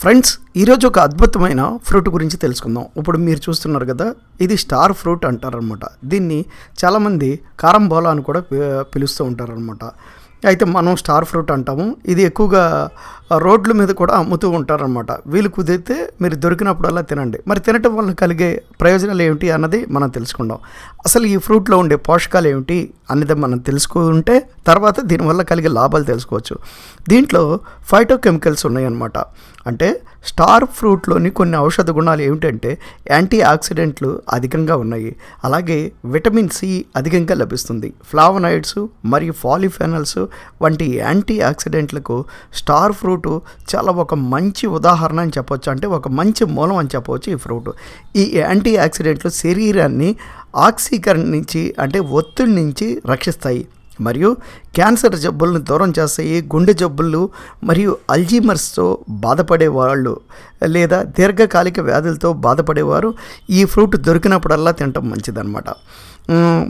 Friends ఈరోజు ఒక అద్భుతమైన ఫ్రూట్ గురించి తెలుసుకుందాం. ఇప్పుడు మీరు చూస్తున్నారు కదా ఇది స్టార్ ఫ్రూట్ అంటారనమాట దీన్ని చాలామంది కారంబోలా అని కూడా పిలుస్తూ ఉంటారనమాట అయితే మనం స్టార్ ఫ్రూట్ అంటాము. ఇది ఎక్కువగా రోడ్ల మీద కూడా అమ్ముతూ ఉంటారనమాట వీలు కుదిరితే మీరు దొరికినప్పుడల్లా తినండి. మరి తినటం వల్ల కలిగే ప్రయోజనాలు ఏమిటి అన్నది మనం తెలుసుకుందాం. అసలు ఈ ఫ్రూట్లో ఉండే పోషకాలు ఏమిటి అన్నది మనం తెలుసుకుంటే తర్వాత దీనివల్ల కలిగే లాభాలు తెలుసుకోవచ్చు. దీంట్లో ఫైటోకెమికల్స్ ఉన్నాయన్నమాట. అంటే స్టార్ ఫ్రూట్లోని కొన్ని ఔషధ గుణాలు ఏమిటంటే యాంటీ ఆక్సిడెంట్లు అధికంగా ఉన్నాయి. అలాగే విటమిన్ సి అధికంగా లభిస్తుంది. ఫ్లావనాయిడ్స్ మరియు ఫాలిఫెనల్స్ వంటి యాంటీ ఆక్సిడెంట్లకు స్టార్ ఫ్రూట్ చాలా ఒక మంచి ఉదాహరణ అని చెప్పొచ్చు. అంటే ఒక మంచి మూలం అని చెప్పవచ్చు ఈ ఫ్రూట్. ఈ యాంటీ ఆక్సిడెంట్లు శరీరాన్ని ఆక్సీకరణ నుంచి అంటే ఒత్తిడి నుంచి రక్షిస్తాయి. మరియు క్యాన్సర్ జబ్బులను దూరం చేస్తాయి గుండె జబ్బులు మరియు అల్జీమర్స్తో బాధపడే వాళ్ళు లేదా దీర్ఘకాలిక వ్యాధులతో బాధపడేవారు ఈ ఫ్రూట్ దొరికినప్పుడల్లా తినటం మంచిదన్నమాట.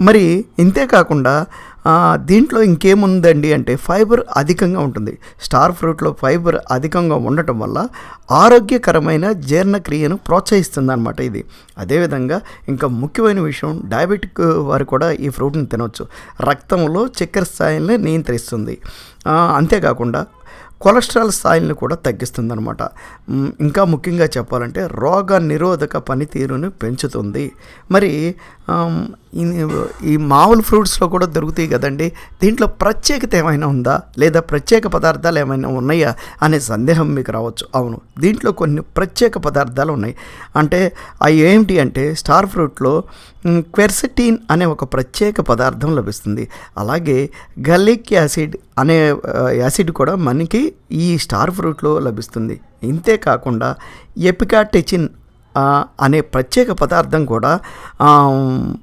మరి ఇంతే కాకుండా దీంట్లో ఇంకేముందండి అంటే ఫైబర్ అధికంగా ఉంటుంది. స్టార్ ఫ్రూట్లో ఫైబర్ అధికంగా ఉండటం వల్ల ఆరోగ్యకరమైన జీర్ణక్రియను ప్రోత్సహిస్తుంది అనమాట ఇది. అదేవిధంగా ఇంకా ముఖ్యమైన విషయం డయాబెటిక్ వారు కూడా ఈ ఫ్రూట్ని తినవచ్చు రక్తంలో చక్కెర స్థాయిని నియంత్రిస్తుంది. అంతేకాకుండా కొలెస్ట్రాల్ స్థాయిలను కూడా తగ్గిస్తుంది అనమాట ఇంకా ముఖ్యంగా చెప్పాలంటే రోగ నిరోధక పనితీరును పెంచుతుంది. మరి ఈ- మామూలు ఫ్రూట్స్లో కూడా దొరుకుతాయి కదండి. దీంట్లో ప్రత్యేకత ఏమైనా ఉందా? లేదా ప్రత్యేక పదార్థాలు ఏమైనా ఉన్నాయా? అనే సందేహం మీకు రావచ్చు. అవును దీంట్లో కొన్ని ప్రత్యేక పదార్థాలు ఉన్నాయి. అంటే అవి ఏమిటి అంటే స్టార్ ఫ్రూట్లో క్వెర్సటీన్ అనే ఒక ప్రత్యేక పదార్థం లభిస్తుంది. అలాగే గలిక్ యాసిడ్ అనే యాసిడ్ కూడా మనకి ఈ స్టార్ ఫ్రూట్లో లభిస్తుంది. ఇంతే కాకుండా ఎపికాటెచిన్ అనే ప్రత్యేక పదార్థం కూడా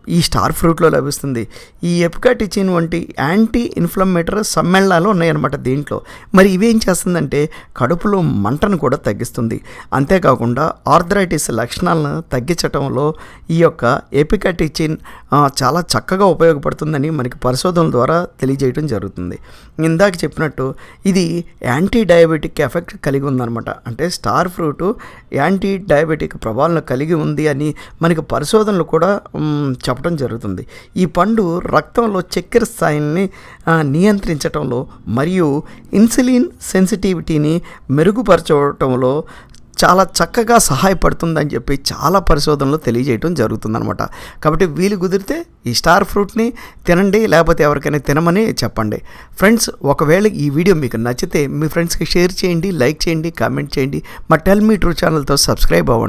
ఈ స్టార్ ఫ్రూట్లో లభిస్తుంది. ఈ ఎపికాటిచిన్ వంటి యాంటీ ఇన్ఫ్లమేటర్ సమ్మేళనాలు ఉన్నాయన్నమాట దీంట్లో. మరి ఇవేం చేస్తుందంటే కడుపులో మంటను కూడా తగ్గిస్తుంది. అంతేకాకుండా ఆర్థరైటిస్ లక్షణాలను తగ్గించటంలో ఈ యొక్క ఎపికాటిచిన్ చాలా చక్కగా ఉపయోగపడుతుందని మనకి పరిశోధనల ద్వారా తెలియజేయడం జరుగుతుంది. ఇందాక చెప్పినట్టు ఇది యాంటీ డయాబెటిక్ ఎఫెక్ట్ కలిగి ఉందన్నమాట. అంటే స్టార్ ఫ్రూట్ యాంటీ డయాబెటిక్ ప్రభావాలను కలిగి ఉంది అని మనకి పరిశోధనలు కూడా చెప్పడం జరుగుతుంది. ఈ పండు రక్తంలో చక్కెర స్థాయిని నియంత్రించటంలో మరియు ఇన్సులిన్ సెన్సిటివిటీని మెరుగుపరచడంలో చాలా చక్కగా సహాయపడుతుందని చెప్పి చాలా పరిశోధనలు తెలియజేయడం జరుగుతుందనమాట కాబట్టి వీలు కుదిరితే ఈ స్టార్ ఫ్రూట్ని తినండి లేకపోతే ఎవరికైనా తినమని చెప్పండి. ఫ్రెండ్స్ ఒకవేళ ఈ వీడియో మీకు నచ్చితే మీ ఫ్రెండ్స్కి షేర్ చేయండి లైక్ చేయండి కామెంట్ చేయండి. మా టెల్ మీ ట్రూ ఛానల్తో సబ్స్క్రైబ్ అవ్వండి.